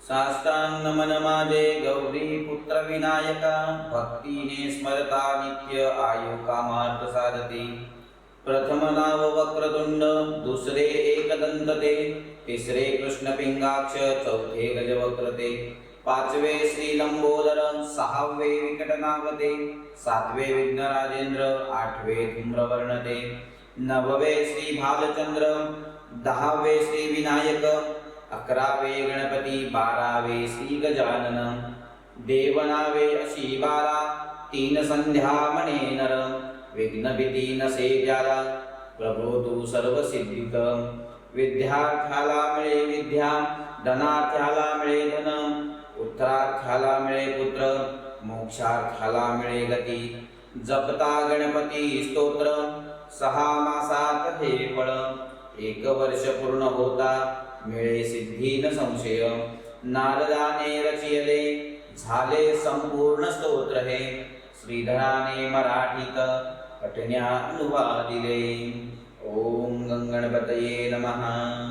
साष्टांग नमन माझे गौरी पुत्र विनायका भक्तीने स्मरता नित्य आयु कामार्थ साधते. प्रथम नाव वक्रतुंड दुसरे एकदंत ते तिसरे कृष्णपिंगाक्ष चौथे गजवक्रते. पाचवे श्री लंबोदर सहावे विकटनागते. सातवे विघ्नराजेंद्र आठवे धूम्रवर्णते. नववे श्री भालचंद्र दहावे श्री विनायक अकरावे गणपती बारावे श्री गजानन देवनावे अशी बारा तीन संध्या मने नर. विघ्न भीती नसे प्यारा प्रभो तू सर्व सिद्धिक विद्यार्थ्याला मिळे विद्या धनार्थ्याला मिळे धन. पुत्रार्थ्याला मिळे पुत्र मोक्षार्थ्याला मिळे गती. जपता गणपती स्तोत्र सहा मासात हे फळ. एक वर्ष पूर्ण होता मिळे सिद्धी न संशय. नारदाने रचियले झाले संपूर्ण स्तोत्र हे. श्रीधराने मराठीत पठण्या अनुवादिले ओम गंगणपतये नमः.